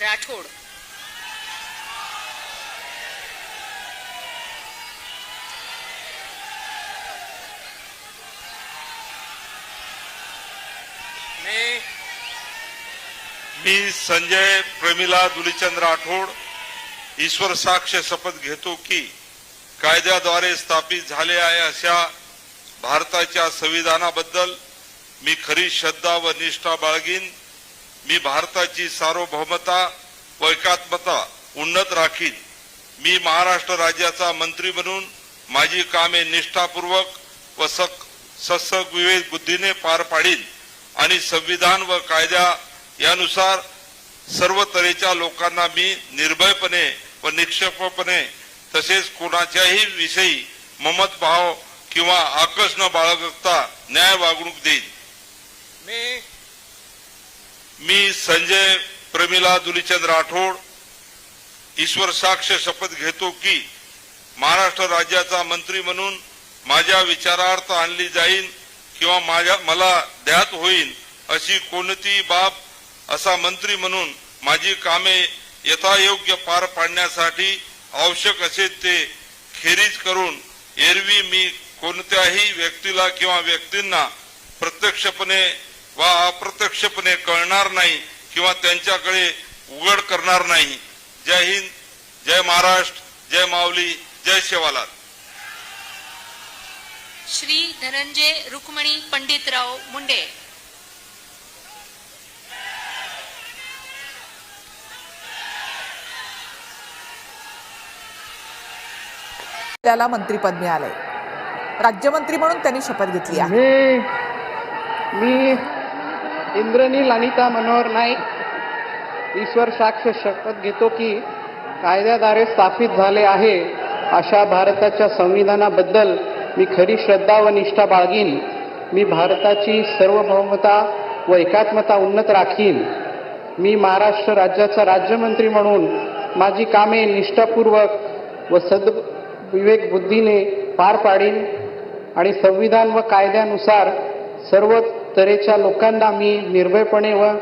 राठोड. मी संजय प्रमिला दुलीचंद राठोड ईश्वर साक्ष शपथ घेतो की कायद्याद्वारे स्थापित झाले आहे अशा भारताच्या संविधानाबद्दल मी खरी श्रद्धा व निष्ठा बाळगीन. मी भारताची सार्वभौमता व एकात्मता उन्नत राखीन. मी महाराष्ट्र राज्याचा मंत्री म्हणून माझी कामे निष्ठापूर्वक व सक सत्सक विवेक बुद्धीने पार पाडीन आणि संविधान व कायद्या यानुसार सर्व तऱ्हेच्या लोकांना मी निर्भयपणे व निक्षेपपणे तसेच कोणाच्याही विषयी ममत भाव किंवा आकर्षण न बाळगता न्याय वागणूक देईन. मी मी संजय प्रमिला दुलीचंद्र राठोड ईश्वर साक्ष शपथ घेतो की महाराष्ट्र राज्याचा मंत्री म्हणून माझ्या विचारार्थ आणली जाईल किंवा माझ्या मला द्यात होईल अशी कोणतीही बाब असा मंत्री म्हणून माझी कामे यथायोग्य पार पाडण्यासाठी आवश्यक असेल ते खेरीज करून एरवी मी कोणत्याही व्यक्तीला किंवा व्यक्तींना प्रत्यक्षपणे वा अप्रत्यक्षपणे कळणार नाही किंवा त्यांच्याकडे उघड करणार नाही. जय हिंद जय महाराष्ट्र जय माऊली जय शेवालाल श्री धनंजय रुक्मणी पंडितराव मुंडे. त्याला मंत्रीपद मिळालंय. राज्यमंत्री म्हणून त्यांनी शपथ घेतली आहे. मी मी इंद्रनील अनिता मनोहर नाईक ईश्वर साक्ष शपथ घेतो की कायद्याद्वारे स्थापित झाले आहे अशा भारताच्या संविधानाबद्दल मी खरी श्रद्धा व निष्ठा बाळगीन. मी भारताची सर्वभौमता व एकात्मता उन्नत राखीन. मी महाराष्ट्र राज्याचा राज्यमंत्री म्हणून माझी कामे निष्ठापूर्वक व सद विवेक बुद्धीने पार पाडीन आणि संविधान व कायद्यानुसार सर्व तऱ्हेच्या लोकांना मी निर्भयपणे व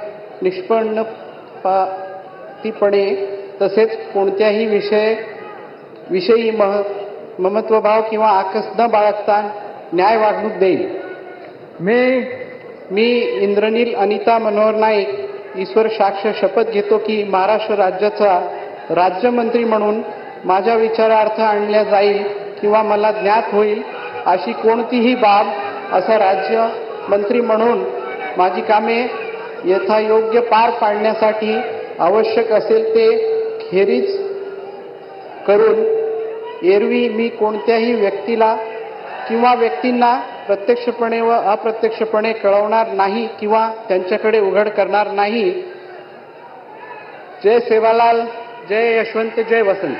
निष्पन्नपणे तसेच कोणत्याही विषय विषयी मह ममत्वभाव किंवा आकस न बाळगता न्याय वागणूक देईल मी मी इंद्रनील अनिता मनोहर नाईक ईश्वर साक्ष शपथ घेतो की महाराष्ट्र राज्याचा राज्यमंत्री म्हणून माझ्या विचारार्थ आणल्या जाईल किंवा मला ज्ञात होईल अशी कोणतीही बाब असा राज्य मंत्री म्हणून माझी कामे यथायोग्य पार पाडण्यासाठी आवश्यक असेल ते खेरीज करून एरवी मी कोणत्याही व्यक्तीला किंवा व्यक्तींना प्रत्यक्षपणे व अप्रत्यक्षपणे कळवणार नाही किंवा त्यांच्याकडे उघड करणार नाही. जय सेवालाल जय यशवंत जय वसंत.